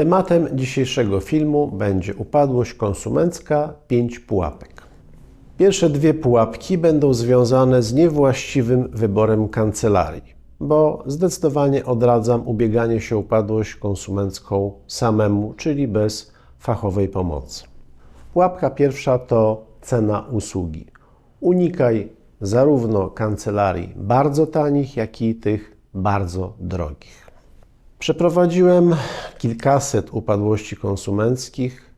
Tematem dzisiejszego filmu będzie upadłość konsumencka 5 pułapek. Pierwsze dwie pułapki będą związane z niewłaściwym wyborem kancelarii, bo zdecydowanie odradzam ubieganie się o upadłość konsumencką samemu, czyli bez fachowej pomocy. Pułapka pierwsza to cena usługi. Unikaj zarówno kancelarii bardzo tanich, jak i tych bardzo drogich. Przeprowadziłem kilkaset upadłości konsumenckich.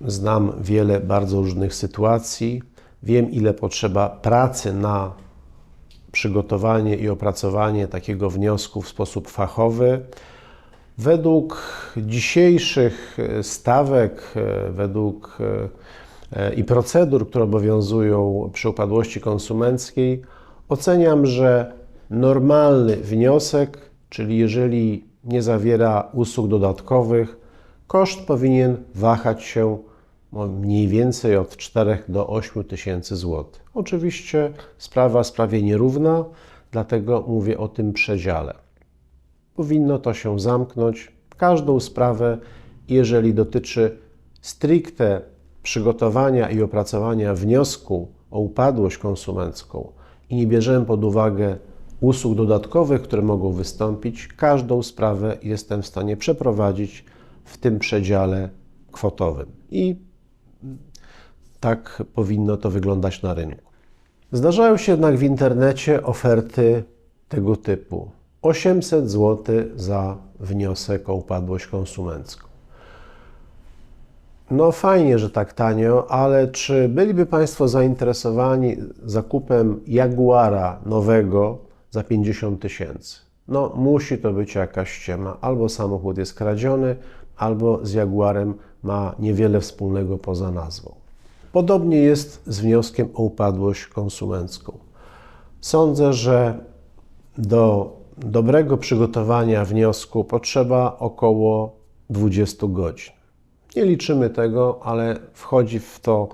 Znam wiele bardzo różnych sytuacji. Wiem, ile potrzeba pracy na przygotowanie i opracowanie takiego wniosku w sposób fachowy. Według dzisiejszych stawek, według i procedur, które obowiązują przy upadłości konsumenckiej, oceniam, że normalny wniosek, czyli jeżeli nie zawiera usług dodatkowych, koszt powinien wahać się mniej więcej od 4 do 8 tysięcy złotych. Oczywiście sprawa sprawie nierówna, dlatego mówię o tym przedziale. Powinno to się zamknąć. Każdą sprawę, jeżeli dotyczy stricte przygotowania i opracowania wniosku o upadłość konsumencką i nie bierzemy pod uwagę usług dodatkowych, które mogą wystąpić, każdą sprawę jestem w stanie przeprowadzić w tym przedziale kwotowym. I tak powinno to wyglądać na rynku. Zdarzają się jednak w internecie oferty tego typu: 800 zł za wniosek o upadłość konsumencką. No fajnie, że tak tanio, ale czy byliby Państwo zainteresowani zakupem Jaguara nowego za 50 tysięcy? No musi to być jakaś ściema. Albo samochód jest kradziony, albo z Jaguarem ma niewiele wspólnego poza nazwą. Podobnie jest z wnioskiem o upadłość konsumencką. Sądzę, że do dobrego przygotowania wniosku potrzeba około 20 godzin. Nie liczymy tego, ale wchodzi w to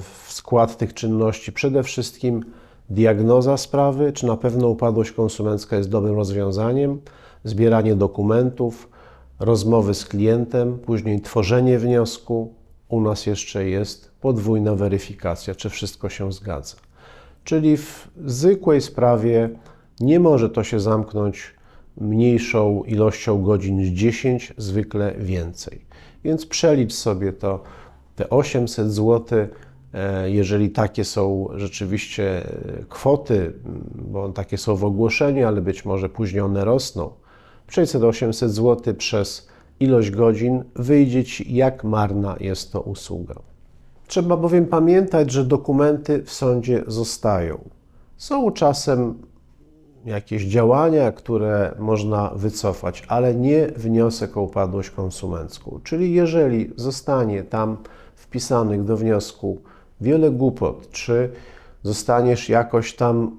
w skład tych czynności przede wszystkim diagnoza sprawy, czy na pewno upadłość konsumencka jest dobrym rozwiązaniem, zbieranie dokumentów, rozmowy z klientem, później tworzenie wniosku. U nas jeszcze jest podwójna weryfikacja, czy wszystko się zgadza. Czyli w zwykłej sprawie nie może to się zamknąć mniejszą ilością godzin niż 10, zwykle więcej. Więc przelicz sobie to, te 800 zł, jeżeli takie są rzeczywiście kwoty, bo takie są w ogłoszeniu, ale być może później one rosną. 600-800 zł przez ilość godzin wyjdzie Ci, jak marna jest to usługa. Trzeba bowiem pamiętać, że dokumenty w sądzie zostają. Są czasem jakieś działania, które można wycofać, ale nie wniosek o upadłość konsumencką. Czyli jeżeli zostanie tam wpisanych do wniosku wiele głupot, czy zostaniesz jakoś tam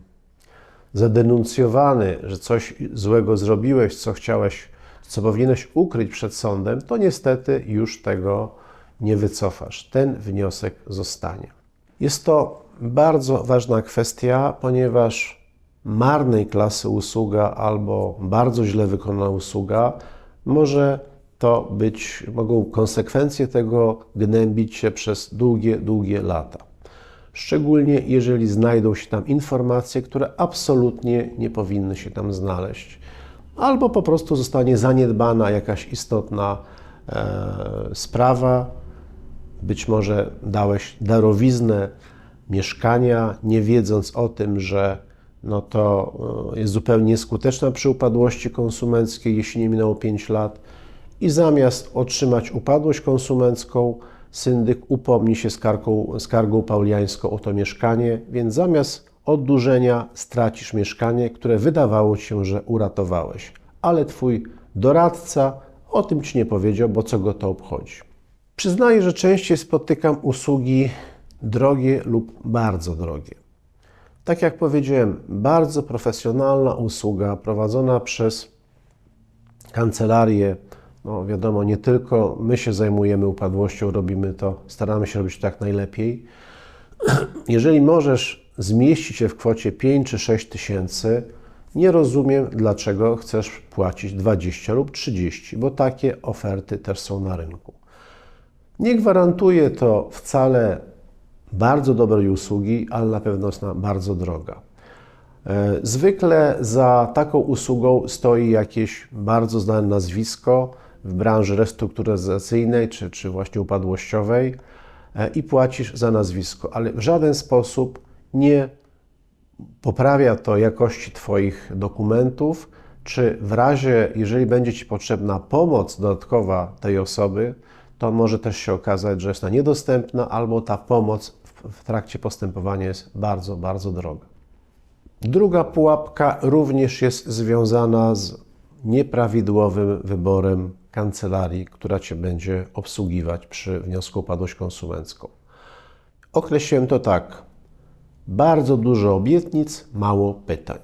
zadenuncjowany, że coś złego zrobiłeś, co chciałeś, co powinieneś ukryć przed sądem, to niestety już tego nie wycofasz. Ten wniosek zostanie. Jest to bardzo ważna kwestia, ponieważ marnej klasy usługa albo bardzo źle wykonana usługa może to być, mogą konsekwencje tego gnębić się przez długie, długie lata. Szczególnie jeżeli znajdą się tam informacje, które absolutnie nie powinny się tam znaleźć, albo po prostu zostanie zaniedbana jakaś istotna e, sprawa. Być może dałeś darowiznę mieszkania, nie wiedząc o tym, że no to jest zupełnie nieskuteczna przy upadłości konsumenckiej, jeśli nie minęło 5 lat. I zamiast otrzymać upadłość konsumencką, syndyk upomni się skargą, skargą pauliańską o to mieszkanie, więc zamiast oddłużenia stracisz mieszkanie, które wydawało ci się, że uratowałeś. Ale twój doradca o tym ci nie powiedział, bo co go to obchodzi. Przyznaję, że częściej spotykam usługi drogie lub bardzo drogie. Tak jak powiedziałem, bardzo profesjonalna usługa prowadzona przez kancelarię. No wiadomo, nie tylko my się zajmujemy upadłością, robimy to, staramy się robić to jak najlepiej. Jeżeli możesz zmieścić się w kwocie 5 czy 6 tysięcy, Nie rozumiem, dlaczego chcesz płacić 20 lub 30, bo takie oferty też są na rynku. Nie gwarantuje to wcale bardzo dobrej usługi, ale na pewno jest ona bardzo droga. E, Zwykle za taką usługą stoi jakieś bardzo znane nazwisko w branży restrukturyzacyjnej czy, czy właśnie upadłościowej e, i płacisz za nazwisko, ale w żaden sposób nie poprawia to jakości Twoich dokumentów, czy w razie, jeżeli będzie Ci potrzebna pomoc dodatkowa tej osoby, to może też się okazać, że jest ona niedostępna albo ta pomoc w, w trakcie postępowania jest bardzo, bardzo droga. Druga pułapka również jest związana z nieprawidłowym wyborem kancelarii, która Cię będzie obsługiwać przy wniosku o upadłość konsumencką. Określiłem to tak. Bardzo dużo obietnic, mało pytań.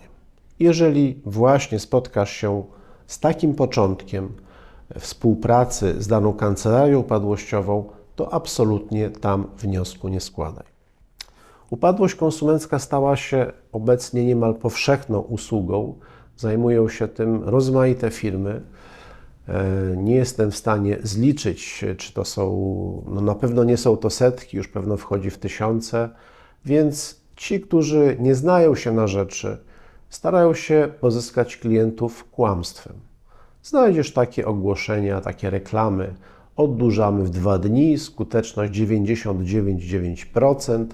Jeżeli właśnie spotkasz się z takim początkiem współpracy z daną kancelarią upadłościową, to absolutnie tam wniosku nie składaj. Upadłość konsumencka stała się obecnie niemal powszechną usługą. Zajmują się tym rozmaite firmy. E, Nie jestem w stanie zliczyć, czy to są, no na pewno nie są to setki, już pewno wchodzi w tysiące, więc ci, którzy nie znają się na rzeczy, starają się pozyskać klientów kłamstwem. Znajdziesz takie ogłoszenia, takie reklamy. Oddłużamy w dwa dni, skuteczność 99,9%.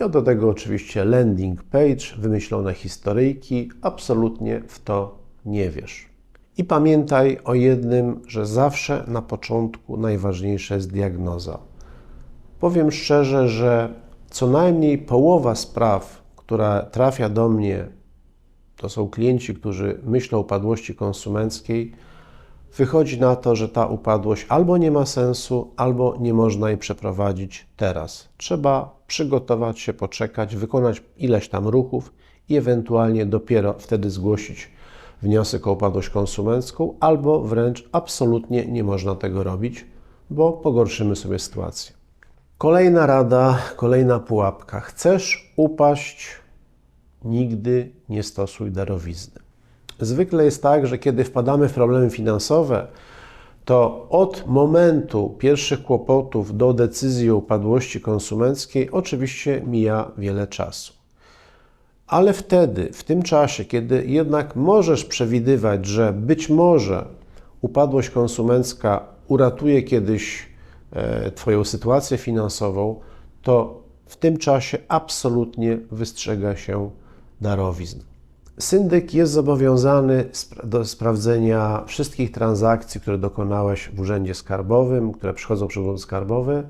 I do tego oczywiście landing page, wymyślone historyjki. Absolutnie w to nie wiesz. I pamiętaj o jednym, że zawsze na początku najważniejsza jest diagnoza. Powiem szczerze, że co najmniej połowa spraw, która trafia do mnie, to są klienci, którzy myślą o upadłości konsumenckiej, wychodzi na to, że ta upadłość albo nie ma sensu, albo nie można jej przeprowadzić teraz. Trzeba przygotować się, poczekać, wykonać ileś tam ruchów i ewentualnie dopiero wtedy zgłosić wniosek o upadłość konsumencką, albo wręcz absolutnie nie można tego robić, bo pogorszymy sobie sytuację. Kolejna rada, kolejna pułapka. Chcesz upaść, nigdy nie stosuj darowizny. Zwykle jest tak, że kiedy wpadamy w problemy finansowe, to od momentu pierwszych kłopotów do decyzji o upadłości konsumenckiej oczywiście mija wiele czasu. Ale wtedy, w tym czasie, kiedy jednak możesz przewidywać, że być może upadłość konsumencka uratuje kiedyś e, Twoją sytuację finansową, to w tym czasie absolutnie wystrzega się darowizn. Syndyk jest zobowiązany do sprawdzenia wszystkich transakcji, które dokonałeś w Urzędzie Skarbowym, które przychodzą przez Urząd Skarbowy.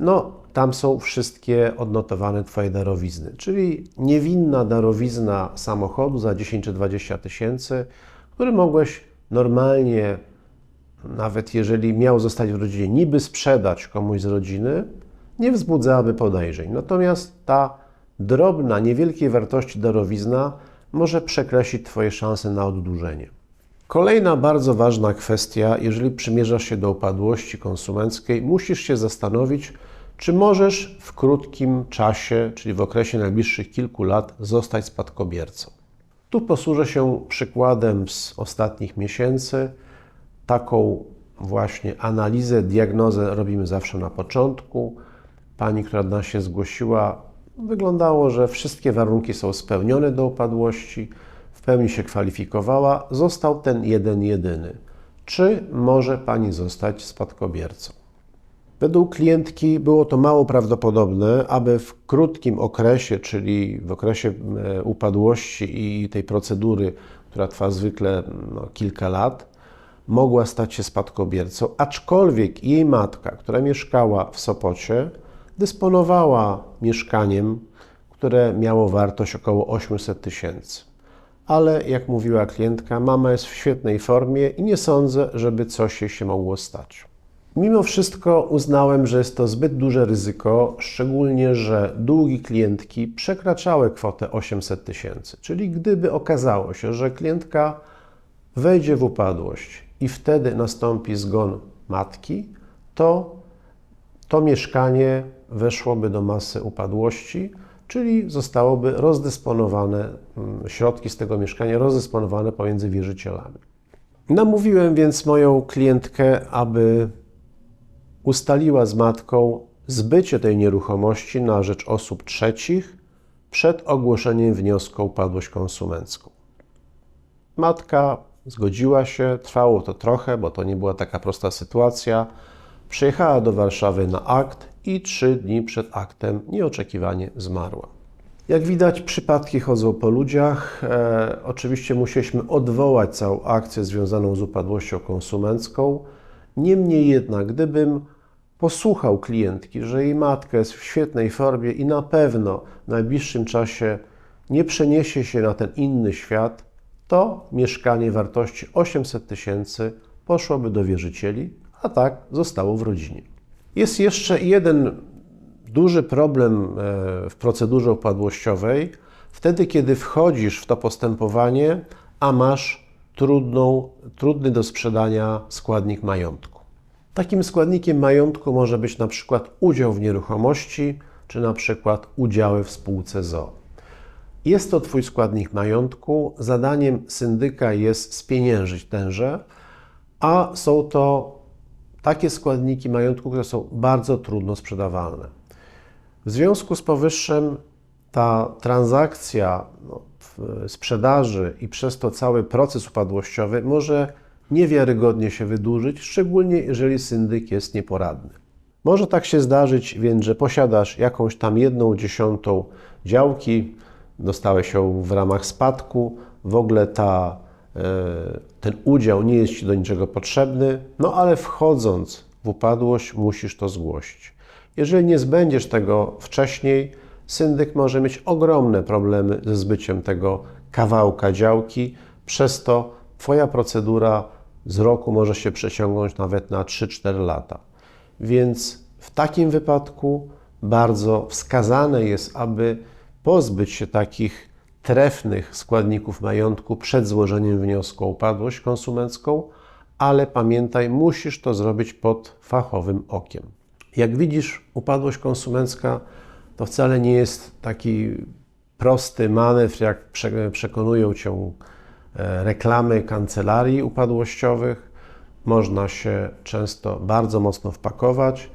No, tam są wszystkie odnotowane Twoje darowizny, czyli niewinna darowizna samochodu za 10 czy 20 tysięcy, który mogłeś normalnie, nawet jeżeli miał zostać w rodzinie, niby sprzedać komuś z rodziny, nie wzbudzałaby podejrzeń. Natomiast ta drobna, niewielkiej wartości darowizna może przekreślić Twoje szanse na oddłużenie. Kolejna bardzo ważna kwestia, jeżeli przymierzasz się do upadłości konsumenckiej, musisz się zastanowić, czy możesz w krótkim czasie, czyli w okresie najbliższych kilku lat, zostać spadkobiercą. Tu posłużę się przykładem z ostatnich miesięcy. Taką właśnie analizę, diagnozę robimy zawsze na początku. Pani, która do nas się zgłosiła, wyglądało, że wszystkie warunki są spełnione do upadłości, w pełni się kwalifikowała, został ten jeden jedyny. Czy może pani zostać spadkobiercą? Według klientki było to mało prawdopodobne, aby w krótkim okresie, czyli w okresie e, upadłości i tej procedury, która trwa zwykle no, kilka lat, mogła stać się spadkobiercą, aczkolwiek jej matka, która mieszkała w Sopocie, dysponowała mieszkaniem, które miało wartość około 800 tysięcy. Ale jak mówiła klientka, mama jest w świetnej formie i nie sądzę, żeby coś jej się mogło stać. Mimo wszystko uznałem, że jest to zbyt duże ryzyko, szczególnie, że długi klientki przekraczały kwotę 800 tysięcy. Czyli gdyby okazało się, że klientka wejdzie w upadłość i wtedy nastąpi zgon matki, to to mieszkanie weszłoby do masy upadłości, czyli zostałoby rozdysponowane, mm, środki z tego mieszkania rozdysponowane pomiędzy wierzycielami. Namówiłem więc moją klientkę, aby ustaliła z matką zbycie tej nieruchomości na rzecz osób trzecich przed ogłoszeniem wniosku o upadłość konsumencką. Matka zgodziła się, trwało to trochę, bo to nie była taka prosta sytuacja. Przyjechała do Warszawy na akt i trzy dni przed aktem nieoczekiwanie zmarła. Jak widać, przypadki chodzą po ludziach. E, oczywiście musieliśmy odwołać całą akcję związaną z upadłością konsumencką. Niemniej jednak, gdybym posłuchał klientki, że jej matka jest w świetnej formie i na pewno w najbliższym czasie nie przeniesie się na ten inny świat, to mieszkanie wartości 800 tysięcy poszłoby do wierzycieli, a tak zostało w rodzinie. Jest jeszcze jeden duży problem e, w procedurze upadłościowej, wtedy kiedy wchodzisz w to postępowanie, a masz trudną, trudny do sprzedania składnik majątku. Takim składnikiem majątku może być na przykład udział w nieruchomości, czy na przykład udziały w spółce ZO. Jest to Twój składnik majątku. Zadaniem syndyka jest spieniężyć tenże, a są to takie składniki majątku, które są bardzo trudno sprzedawalne. W związku z powyższym ta transakcja no, sprzedaży i przez to cały proces upadłościowy może niewiarygodnie się wydłużyć, szczególnie jeżeli syndyk jest nieporadny. Może tak się zdarzyć więc, że posiadasz jakąś tam jedną dziesiątą działki, dostałeś ją w ramach spadku, w ogóle ta, e, ten udział nie jest Ci do niczego potrzebny, no ale wchodząc w upadłość musisz to zgłosić. Jeżeli nie zbędziesz tego wcześniej, syndyk może mieć ogromne problemy ze zbyciem tego kawałka działki, przez to Twoja procedura z roku może się przeciągnąć nawet na 3-4 lata. Więc w takim wypadku bardzo wskazane jest, aby pozbyć się takich trefnych składników majątku przed złożeniem wniosku o upadłość konsumencką, ale pamiętaj, musisz to zrobić pod fachowym okiem. Jak widzisz, upadłość konsumencka to wcale nie jest taki prosty manewr, jak przekonują cię reklamy kancelarii upadłościowych. Można się często bardzo mocno wpakować,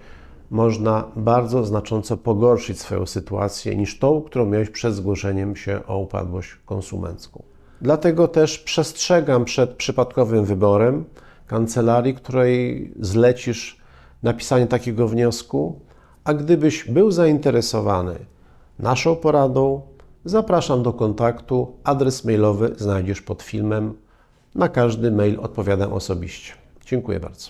można bardzo znacząco pogorszyć swoją sytuację niż tą, którą miałeś przed zgłoszeniem się o upadłość konsumencką. Dlatego też przestrzegam przed przypadkowym wyborem kancelarii, której zlecisz napisanie takiego wniosku, a gdybyś był zainteresowany naszą poradą, zapraszam do kontaktu. Adres mailowy znajdziesz pod filmem. Na każdy mail odpowiadam osobiście. Dziękuję bardzo.